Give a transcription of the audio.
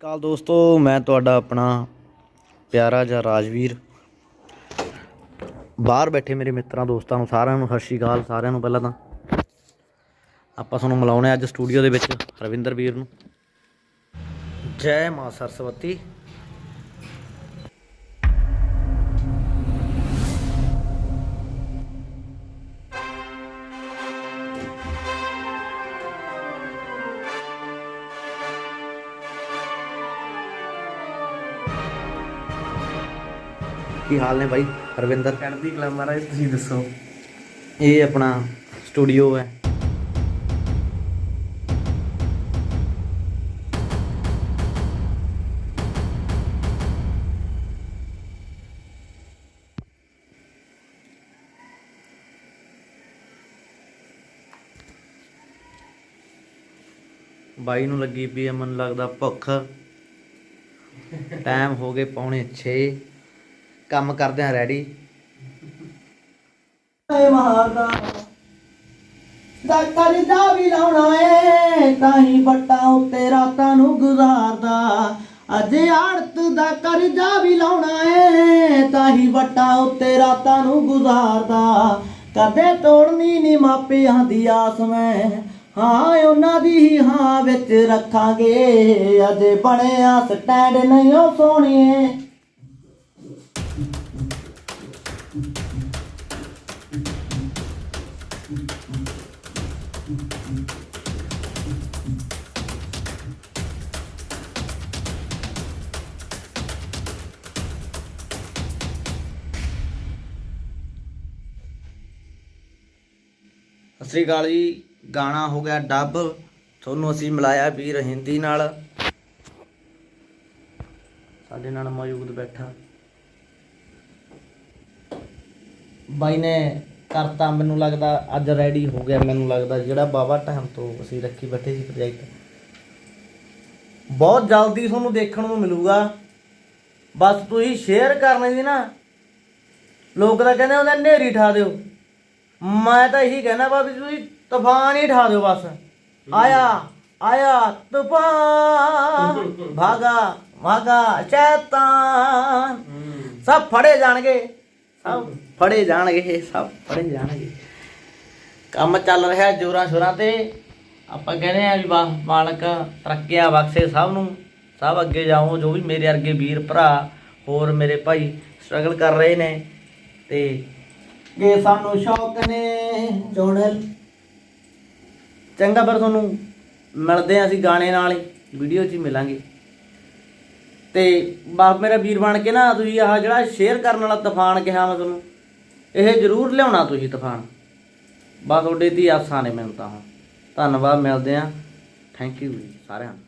ਕਾਲ ਦੋਸਤੋ, ਮੈਂ ਤੁਹਾਡਾ ਆਪਣਾ ਪਿਆਰਾ ਜਿਹਾ ਰਾਜਵੀਰ। ਬਾਹਰ ਬੈਠੇ ਮੇਰੇ ਮਿੱਤਰਾਂ, ਦੋਸਤਾਂ ਨੂੰ ਸਾਰਿਆਂ ਨੂੰ, ਸਤਿ ਸ਼੍ਰੀ ਅਕਾਲ ਸਾਰਿਆਂ ਨੂੰ ਪਹਿਲਾਂ ਤਾਂ। ਆਪਾਂ ਤੁਹਾਨੂੰ ਮਿਲਾਉਣੇ ਅੱਜ ਸਟੂਡੀਓ ਦੇ ਵਿੱਚ ਰਵਿੰਦਰ ਵੀਰ ਨੂੰ। ਜੈ ਮਾਂ ਸਰਸਵਤੀ। ਕੀ ਹਾਲ ਨੇ ਬਾਈ? ਰਵਿੰਦਰ ਚੜ੍ਹਦੀ ਕਲਾ ਮਹਾਰਾਜ ਤੁਸੀਂ ਦੱਸੋ? ਇਹ ਆਪਣਾ ਸਟੂਡੀਓ ਹੈ। ਬਾਈ ਨੂੰ ਲੱਗੀ ਪਈ ਮਨ ਲੱਗਦਾ ਭੁੱਖ। ਟਾਈਮ ਹੋ ਗਏ ਪੌਣੇ 6 ਕੰਮ ਕਰਦੇ ਆ ਰੈਡੀ। ਏ ਮਹਾਦਾ ਦਾ ਕਰਦਾ ਵੀ ਲਾਉਣਾ ਏ ਤਾਹੀਂ ਬੱਟਾਂ ਉੱਤੇ ਰਾਤਾਂ ਨੂੰ ਗੁਜ਼ਾਰਦਾ। ਅੱਜ ਆੜਤ ਦਾ ਕਰਜ਼ਾ ਵੀ ਲਾਉਣਾ ਏ ਤਾਹੀਂ ਬੱਟਾਂ ਉੱਤੇ ਰਾਤਾਂ ਨੂੰ ਗੁਜ਼ਾਰਦਾ। ਕਦੇ ਤੋੜਨੀ ਨੀ ਮਾਪਿਆਂ ਦੀ ਆਸ ਮੈਂ, ਹਾਂ ਉਹਨਾਂ ਦੀ ਹੀ ਹਾਂ ਵਿੱਚ ਰੱਖਾਂਗੇ। ਅਜੇ ਬਣਿਆ ਸਟੈਂਡ ਨਹੀਂ ਉਹ ਸੋਹਣੀਏ। ਸ੍ਰੀ ਅਕਾਲ ਜੀ। ਗਾਣਾ ਹੋ ਗਿਆ ਡੱਬ। ਤੁਹਾਨੂੰ ਅਸੀਂ ਮਿਲਾਇਆ ਵੀਰ ਹਿੰਦੀ ਨਾਲ। ਸਾਡੇ ਨਾਲ ਮੌਜੂਦ ਬੈਠਾ। ਬਾਈ ਨੇ ਕਰਤਾ ਮੈਨੂੰ ਲੱਗਦਾ ਅੱਜ ਰੈਡੀ ਹੋ ਗਿਆ ਮੈਨੂੰ ਲੱਗਦਾ ਜਿਹੜਾ ਬਾਬਾ ਟਾਈਮ ਤੋਂ ਅਸੀਂ ਰੱਖੀ ਬੈਠੇ ਸੀ ਪ੍ਰੋਜੈਕਟ ਬਹੁਤ ਜਲਦੀ ਤੁਹਾਨੂੰ ਦੇਖਣ ਨੂੰ ਮਿਲੂਗਾ। ਬਸ ਤੁਸੀਂ ਸ਼ੇਅਰ ਕਰਨੀ ਸੀ ਨਾ ਲੋਕ ਤਾਂ ਕਹਿੰਦੇ ਉਹਦਾ ਨੇਰੀ ਠਾ ਦਿਓ। ਮੈਂ ਤਾਂ ਇਹੀ ਵਾ ਵੀ ਤੁਸੀਂ ਤੂਫਾਨ ਹੀ ਠਾ ਦਿਓ ਬਸ। ਆਇਆ ਆਇਆ ਤੂਫਾਨ ਭਾਗਾ ਭਾਗਾ ਚੈਤਾਨ ਸਭ ਫੜੇ ਜਾਣਗੇ। ਸਭ ਫੜੇ ਜਾਣਗੇ ਸਭ ਫੜੇ ਜਾਣਗੇ। ਕੰਮ ਚੱਲ ਰਿਹਾ ਜੋਰਾਂ ਸ਼ੋਰਾਂ ਤੇ। ਆਪਾਂ ਕਹਿੰਦੇ ਆ ਵੀ ਵਾਹ ਮਾਲਕ ਤਰੱਕੀਆਂ ਬਖਸ਼ੇ ਸਭ ਨੂੰ। ਸਭ ਅੱਗੇ ਜਾਓ ਜੋ ਵੀ ਮੇਰੇ ਵਰਗੇ ਵੀਰ, ਭਰਾ, ਹੋਰ ਮੇਰੇ ਭਾਈ ਸਟਰਗਲ ਕਰ ਰਹੇ ਨੇ। ਤੇ ਜੇ ਸਾਨੂੰ ਸ਼ੌਕ ਨੇ, ਜੋੜ। ਚੰਗਾ ਫਿਰ ਤੁਹਾਨੂੰ ਮਿਲਦੇ ਆ ਅਸੀਂ ਗਾਣੇ ਨਾਲ ਹੀ। ਵੀਡੀਓ 'ਚ ਹੀ ਮਿਲਾਂਗੇ। ਤੇ ਬਾਪ ਮੇਰਾ ਵੀਰ ਬਣ ਕੇ ਨਾ ਤੁਸੀਂ ਆਹ ਜਿਹੜਾ ਸ਼ੇਅਰ ਕਰਨ ਵਾਲਾ ਤੂਫਾਨ ਕਿਹਾ ਮੈਂ ਤੁਹਾਨੂੰ, ਇਹ ਜ਼ਰੂਰ ਲਿਆਉਣਾ ਤੁਸੀਂ ਤੂਫਾਨ। ਬਸ ਤੁਹਾਡੇ ਦੀ ਆਸਾਂ ਨੇ ਮੈਨੂੰ ਤਾਂ। ਹੁਣ ਧੰਨਵਾਦ, ਮਿਲਦੇ ਆ ਥੈਂਕ ਯੂ ਸਾਰਿਆਂ ਨੂੰ।